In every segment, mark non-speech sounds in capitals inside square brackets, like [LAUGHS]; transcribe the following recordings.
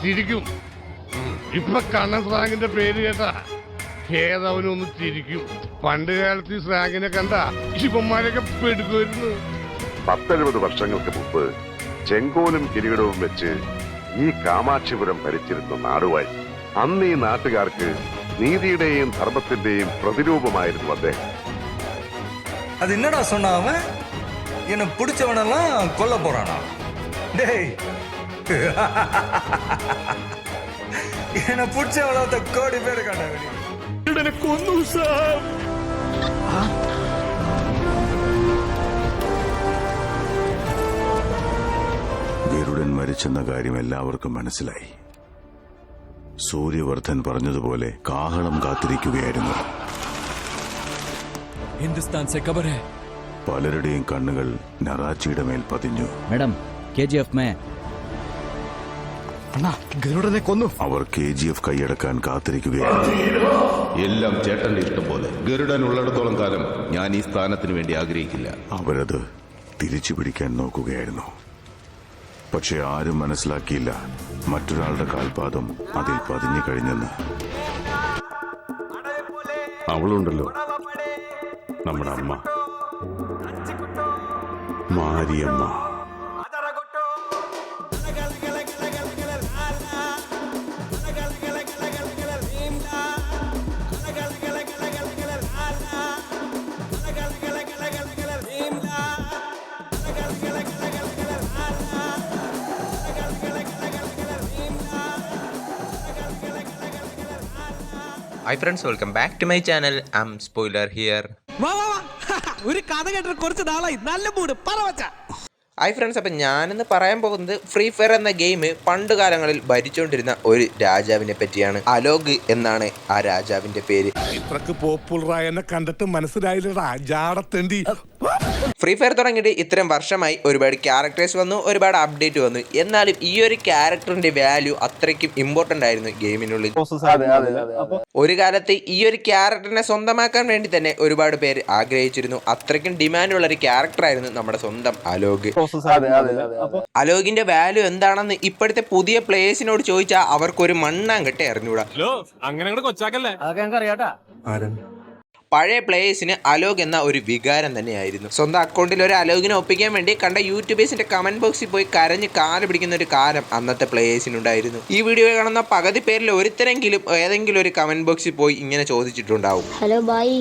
ചിരിക്കും ഉം. ഇപ്പൊ കണ്ണൻ സ്രാങ്കിന്റെ പേര് കേട്ടാ ഏതവനൊന്ന് ചിരിക്കും പണ്ട് കാലത്ത് ഈ സ്രാങ്കിനെ കണ്ട ശിവന്മാരൊക്കെ പെടുക്കുമായിരുന്നു പത്തെഴുപത് വർഷങ്ങൾക്ക് മുമ്പ് ചെങ്കോലും കിരീടവും വെച്ച് ഈ കാമാക്ഷിപുരം ഭരിച്ചിരുന്ന നാടുവായി അന്ന് ഈ നാട്ടുകാർക്ക് നീതിയുടെയും ധർമ്മത്തിന്റെയും പ്രതിരൂപമായിരുന്നു അദ്ദേഹം அது என்னடா சொன்னான் அவன் என்னை பிடிச்சவனெல்லாம் கொல்ல போறானா டேய் என்ன பிடிச்ச எவ்வளோ கோடி பேர் காட்டாங்க எனக்கு ஒன்றும் சார் ഗരുഡൻ മരിച്ചെന്ന കാര്യം എല്ലാവർക്കും മനസ്സിലായി. സൂര്യവർദ്ധൻ പറഞ്ഞതുപോലെ കാഹളം കാത്തിരിക്കുകയായിരുന്നു. ഹിന്ദുസ്ഥാൻ പലരുടെയും കണ്ണുകൾ നറാച്ചിയുടെ മേൽ പതിഞ്ഞു. മേഡം കെ ജി എഫ് മേ ഗരുഡനെ കൊന്നു. അവർ കെ ജി എഫ് കൈയടക്കാൻ കാത്തിരിക്കുകയാണ്. എല്ലാം ചേട്ടന്റെ ഇഷ്ടം പോലെ. ഗരുഡൻ ഉള്ളിടത്തോളം കാലം ഞാൻ ഈ സ്ഥാനത്തിന് വേണ്ടി ആഗ്രഹിക്കില്ല. അവരത് തിരിച്ചു പിടിക്കാൻ നോക്കുകയായിരുന്നു. പക്ഷെ ആരും മനസ്സിലാക്കിയില്ല മറ്റൊരാളുടെ കാൽപാദം അതിൽ പതിഞ്ഞു കഴിഞ്ഞെന്ന്. അവളുണ്ടല്ലോ. നമ്മുടെ അമ്മ. Mariamma. Hi friends welcome back to my channel I'm spoiler here വാ വാ വാ. [LAUGHS] ഒരു കഥ കേട്ടിട്ട് കുറച്ച് നാളായി. നല്ല മൂഡ് പറവച്ച ഹായ് ഫ്രണ്ട്സ് അപ്പം ഞാനിന്ന് പറയാൻ പോകുന്നത് ഫ്രീ ഫയർ എന്ന ഗെയിം പണ്ട് കാലങ്ങളിൽ ഭരിച്ചുകൊണ്ടിരുന്ന ഒരു രാജാവിനെ പറ്റിയാണ്. അലോക് എന്നാണ് ആ രാജാവിന്റെ പേര്. ഇത്രക്ക് പോപ്പുലർ എന്നെ കണ്ടിട്ട് മനസ്സിലായില്ലടാ. ജാടത്തേണ്ടി ഫ്രീ ഫയർ തുടങ്ങിയിട്ട് ഇത്രയും വർഷമായി ഒരുപാട് ക്യാരക്ടേഴ്സ് വന്നു ഒരുപാട് അപ്ഡേറ്റ് വന്നു. എന്നാലും ഈ ഒരു ക്യാരക്ടറിന്റെ വാല്യൂ അത്രയ്ക്കും ഇമ്പോർട്ടന്റ് ആയിരുന്നു ഗെയിമിനുള്ളിൽ. ഒരു കാലത്ത് ഈ ഒരു ക്യാരക്ടറിനെ സ്വന്തമാക്കാൻ വേണ്ടി തന്നെ ഒരുപാട് പേര് ആഗ്രഹിച്ചിരുന്നു. അത്രയ്ക്കും ഡിമാൻഡുള്ള ഒരു ക്യാരക്ടർ ആയിരുന്നു നമ്മുടെ സ്വന്തം അലോക് അലോകിന്റെ വാല്യൂ എന്താണെന്ന് ഇപ്പോഴത്തെ പുതിയ പ്ലേയേഴ്സിനോട് ചോദിച്ചാൽ അവർക്കൊരു മണ്ണാങ്കട്ടെ അറിഞ്ഞൂടാ. പഴയ പ്ലേയേഴ്സിന് അലോക് എന്ന ഒരു വികാരം തന്നെയായിരുന്നു. സ്വന്തം അക്കൗണ്ടിൽ ഒരു അലോകിനെ ഒപ്പിക്കാൻ വേണ്ടി കണ്ട യൂട്യൂബേഴ്സിന്റെ കമന്റ് ബോക്സിൽ പോയി കരഞ്ഞ് കാൽ പിടിക്കുന്ന ഒരു കാലം അന്നത്തെ പ്ലേയേഴ്സിനുണ്ടായിരുന്നു ഈ വീഡിയോ കാണുന്ന പകുതി പേരിൽ ഒരുത്തരെങ്കിലും ഏതെങ്കിലും ഒരു കമന്റ് ബോക്സിൽ പോയി ഇങ്ങനെ ചോദിച്ചിട്ടുണ്ടാവും. ഹലോ ബായി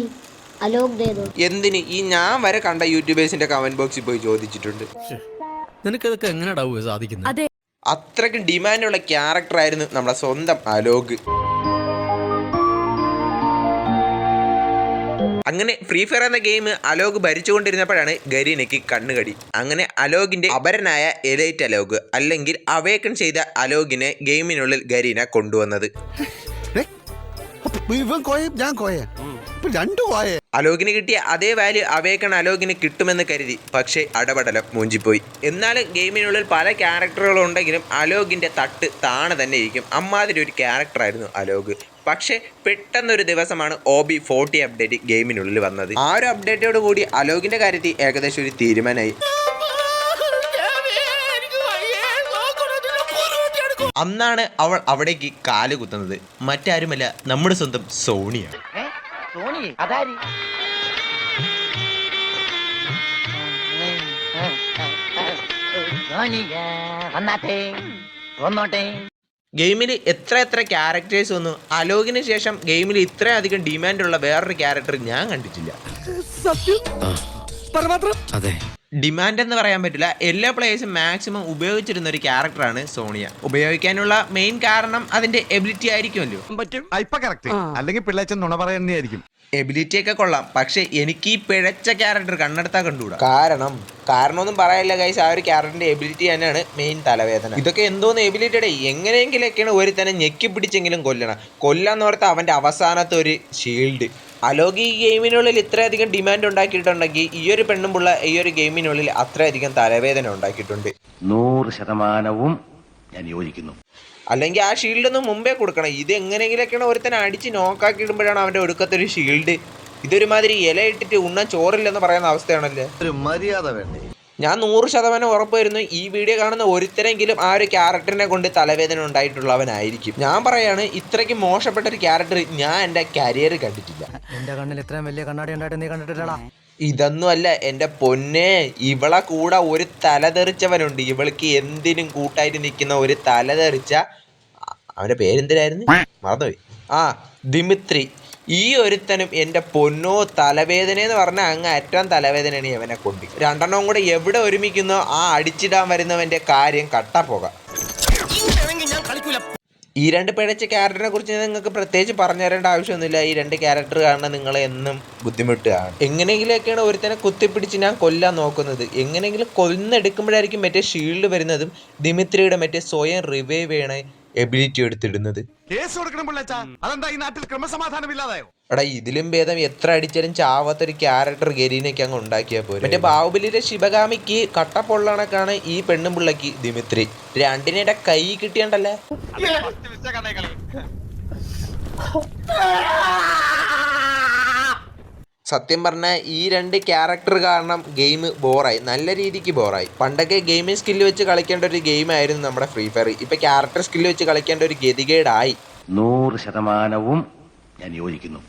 അലോക് എന്തിന് ഈ ഞാൻ വരെ കണ്ട യൂട്യൂബേഴ്സിന്റെ കമന്റ് ബോക്സിൽ പോയി ചോദിച്ചിട്ടുണ്ട്. നിനക്കതൊക്കെ എങ്ങനെ സാധിക്കുന്നത് അത്രയ്ക്ക് ഡിമാൻഡുള്ള ക്യാരക്ടറായിരുന്നു നമ്മുടെ സ്വന്തം അലോക് അങ്ങനെ ഫ്രീ ഫയർ എന്ന ഗെയിം അലോക് ഭരിച്ചുകൊണ്ടിരുന്നപ്പോഴാണ് ഗരീനയ്ക്ക് കണ്ണുകടി. അങ്ങനെ അലോകിന്റെ അപരനായ എലൈറ്റ് അലോക് അല്ലെങ്കിൽ അവേക്കൺ ചെയ്ത അലോകിനെ ഗെയിമിനുള്ളിൽ ഗരീന കൊണ്ടുവന്നത്. ഞാൻ അലോകിന് കിട്ടിയ അതേ വാല്യൂ അവയക്കാണ് അലോകിന് കിട്ടുമെന്ന് കരുതി. പക്ഷേ അടപടലം മൂഞ്ചിപ്പോയി. എന്നാലും ഗെയിമിനുള്ളിൽ പല ക്യാരക്ടറുകളും ഉണ്ടെങ്കിലും അലോകിന്റെ തട്ട് താണെ തന്നെ ഇരിക്കും. അമ്മാതിരി ഒരു ക്യാരക്ടറായിരുന്നു അലോക് പക്ഷേ പെട്ടെന്നൊരു ദിവസമാണ് ഒ ബി ഫോർട്ടി അപ്ഡേറ്റ് ഗെയിമിനുള്ളിൽ വന്നത്. ആ ഒരു അപ്ഡേറ്റോട് കൂടി അലോകിന്റെ കാര്യത്തിൽ ഏകദേശം ഒരു തീരുമാനമായി. അന്നാണ് അവൾ അവിടേക്ക് കാൽ കുത്തുന്നത്. മറ്റാരുമല്ല നമ്മുടെ സ്വന്തം സോണിയ ഗെയിമിൽ എത്ര എത്ര ക്യാരക്ടേഴ്സ് വന്നു. അലോകിന് ശേഷം ഗെയിമിൽ ഇത്രയധികം ഡിമാൻഡുള്ള വേറൊരു ക്യാരക്ടർ ഞാൻ കണ്ടിട്ടില്ല. അതെ. ഡിമാൻഡ് എന്ന് പറയാൻ പറ്റില്ല. എല്ലാ പ്ലേയേഴ്സും മാക്സിമം ഉപയോഗിച്ചിരുന്ന ഒരു ക്യാരക്ടറാണ് സോണിയ. ഉപയോഗിക്കാനുള്ള മെയിൻ കാരണം അതിന്റെ എബിലിറ്റി ആയിരിക്കുമല്ലോ. കറക്റ്റ് അല്ലെങ്കിൽ പിള്ളേച്ചൻ നുണ പറയുന്നതായിരിക്കും. എബിലിറ്റി ഒക്കെ കൊള്ളാം. പക്ഷെ എനിക്ക് ഈ പിഴച്ച ക്യാരക്ടർ കണ്ണെടുത്താൽ കണ്ടുകൂടാ. കാരണം കാരണമൊന്നും പറയാനില്ല ഗൈസ് ആ ഒരു ക്യാരക്ടറിന്റെ എബിലിറ്റി തന്നെയാണ് മെയിൻ തലവേദന. ഇതൊക്കെ എന്തോന്ന് എബിലിറ്റിയുടെ എങ്ങനെയെങ്കിലൊക്കെയാണ് ഒരു തന്നെ ഞെക്കി പിടിച്ചെങ്കിലും കൊല്ലണം. കൊല്ലാന്ന് ഓർത്ത് അവന്റെ അവസാനത്തെ ഒരു ഷീൽഡ് അലോക് ഈ ഗെയിമിനുള്ളിൽ ഇത്രയധികം ഡിമാൻഡ് ഉണ്ടാക്കിയിട്ടുണ്ടെങ്കിൽ ഈ ഒരു പെണ്ണും പിള്ള ഈ ഒരു ഗെയിമിനുള്ളിൽ അത്രയധികം തലവേദന ഉണ്ടാക്കിയിട്ടുണ്ട്. നൂറ് ശതമാനവും ഞാൻ യോജിക്കുന്നു. അല്ലെങ്കിൽ ആ ഷീൽഡ് ഒന്ന് മുമ്പേ കൊടുക്കണം. ഇത് എങ്ങനെയെങ്കിലൊക്കെയാണ് ഒരുത്തനെ അടിച്ച് നോക്കാക്കി ഇടുമ്പോഴാണ് അവന്റെ ഒടുക്കത്തെ ഒരു ഷീൽഡ് ഇതൊരുമാതിരി ഇല ഇട്ടിട്ട് ഉണ്ണാൻ ചോറില്ലെന്ന് പറയുന്ന അവസ്ഥയാണല്ലേ? ഒരു മര്യാദ വേണ്ടേ? ഞാൻ നൂറ് ശതമാനം ഉറപ്പ് വരുന്നു ഈ വീഡിയോ കാണുന്ന ഒരുത്തരെങ്കിലും ആ ഒരു ക്യാരക്ടറിനെ കൊണ്ട് തലവേദന ഉണ്ടായിട്ടുള്ളവനായിരിക്കും. ഞാൻ പറയാണ് ഇത്രയ്ക്ക് മോശപ്പെട്ട ഒരു ക്യാരക്ടർ ഞാൻ എന്റെ കരിയർ കണ്ടിട്ടില്ല. എന്റെ കണ്ണിൽ ഇത്രയും വലിയ കണ്ണാടി ഉണ്ടായിട്ട് നീ കണ്ടിട്ടില്ലടാ. ഇതൊന്നുമല്ല എന്റെ പൊന്നെ ഇവളെ കൂടെ ഒരു തലതെറിച്ചവനുണ്ട്. ഇവൾക്ക് എന്തിനും കൂട്ടായിട്ട് നിൽക്കുന്ന ഒരു തലതെറിച്ച അവന്റെ പേരെന്തിനായിരുന്നു? മറന്നുപോയി. ആ ദിമിത്രി. ഈ ഒരുത്തനും എന്റെ പൊന്നോ തലവേദന എന്ന് പറഞ്ഞാൽ അങ്ങ് ഏറ്റവും തലവേദനയാണ് ഇവനെ കൊണ്ട്. രണ്ടെണ്ണം കൂടെ എവിടെ ഒരുമിക്കുന്നോ? ആ അടിച്ചിടാൻ വരുന്നവന്റെ കാര്യം കട്ടപ്പോക ഈ രണ്ട് പിഴച്ച ക്യാരക്ടറിനെ കുറിച്ച് നിങ്ങൾക്ക് പ്രത്യേകിച്ച് പറഞ്ഞു തരേണ്ട ആവശ്യമൊന്നുമില്ല. ഈ രണ്ട് ക്യാരക്ടർ കാരണം നിങ്ങൾ എന്നും ബുദ്ധിമുട്ടാണ് എങ്ങനെയെങ്കിലൊക്കെയാണ് ഒരുത്തനെ കുത്തിപ്പിടിച്ച് ഞാൻ കൊല്ലാൻ നോക്കുന്നത്. എങ്ങനെയെങ്കിലും കൊന്നെടുക്കുമ്പോഴായിരിക്കും മറ്റേ ഷീൽഡ് വരുന്നതും ദിമിത്രിയുടെ മറ്റേ സ്വയം റിവൈവ് ചെയ്യണ എബിലിറ്റി എടുത്തിടുന്നത്. എടാ ഇതിലും ഭേദം എത്ര അടിച്ചാലും ചാവാത്തൊരു ക്യാരക്ടർ ഗരീനൊക്കെ അങ്ങ് ഉണ്ടാക്കിയാൽ പോലും മറ്റേ ബാഹുബലിയിലെ ശിവഗാമിക്ക് കട്ടപ്പൊള്ളണക്കാണ് ഈ പെണ്ണും പിള്ളക്ക് ദിമിത്രി. രണ്ടിനിടെ കൈ കിട്ടിയണ്ടല്ലേ? [LAUGHS] [LAUGHS] സത്യം പറഞ്ഞാൽ ഈ രണ്ട് ക്യാരക്ടർ കാരണം ഗെയിം ബോറായി നല്ല രീതിക്ക് ബോറായി പണ്ടൊക്കെ ഗെയിമിംഗ് സ്കില്ല് വെച്ച് കളിക്കേണ്ട ഒരു ഗെയിമായിരുന്നു നമ്മുടെ ഫ്രീ ഫയർ ഇപ്പൊ ക്യാരക്ടർ സ്കില്ല് വെച്ച് കളിക്കേണ്ട ഒരു ഗതികേടായി. നൂറ് ശതമാനവും ഞാൻ യോജിക്കുന്നു.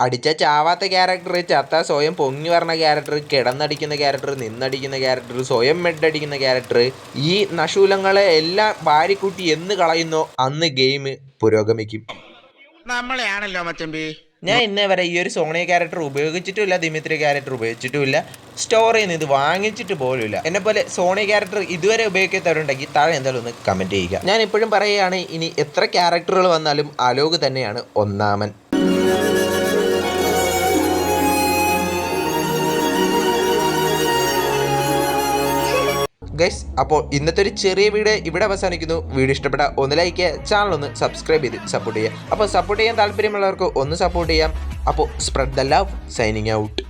അടിച്ച ചാവാത്ത ക്യാരക്ടർ ചത്ത സ്വയം പൊങ്ങി പറഞ്ഞ ക്യാരക്ടർ കിടന്നടിക്കുന്ന ക്യാരക്ടർ നിന്നടിക്കുന്ന ക്യാരക്ടർ സ്വയം മെഡടിക്കുന്ന ക്യാരക്ടർ ഈ നശൂലങ്ങളെ എല്ലാം വാരിക്കൂട്ടി എന്ന് കളയുന്നോ. അന്ന് ഗെയിം പുരോഗമിക്കും. നമ്മളെയാണല്ലോ മച്ചമ്പി. ഞാൻ ഇന്നേ വരെ ഈ ഒരു സോണിയ ക്യാരക്ടർ ഉപയോഗിച്ചിട്ടുമില്ല ദിമിത്രി ക്യാരക്ടർ ഉപയോഗിച്ചിട്ടുമില്ല. സ്റ്റോറിൽ നിന്ന് ഇത് വാങ്ങിച്ചിട്ട് പോലുമില്ല. എന്നെ പോലെ സോണിയ ക്യാരക്ടർ ഇതുവരെ ഉപയോഗിക്കാത്തവരുണ്ടെങ്കിൽ താഴെ എന്തായാലും ഒന്ന് കമന്റ് ചെയ്യുക. ഞാൻ ഇപ്പോഴും പറയുകയാണ് ഇനി എത്ര ക്യാരക്ടറുകൾ വന്നാലും അലോക് തന്നെയാണ് ഒന്നാമൻ. ഗൈസ് അപ്പോൾ ഇന്നത്തെ ഒരു ചെറിയ വീഡിയോ ഇവിടെ അവസാനിക്കുന്നു. വീഡിയോ ഇഷ്ടപ്പെട്ട ഒന്ന് ലൈക്ക് ചെയ്യുക ചാനൽ ഒന്ന് സബ്സ്ക്രൈബ് ചെയ്ത് സപ്പോർട്ട് ചെയ്യുക. അപ്പോൾ സപ്പോർട്ട് ചെയ്യാൻ താല്പര്യമുള്ളവർക്ക് ഒന്ന് സപ്പോർട്ട് ചെയ്യാം. അപ്പോൾ spread the love signing out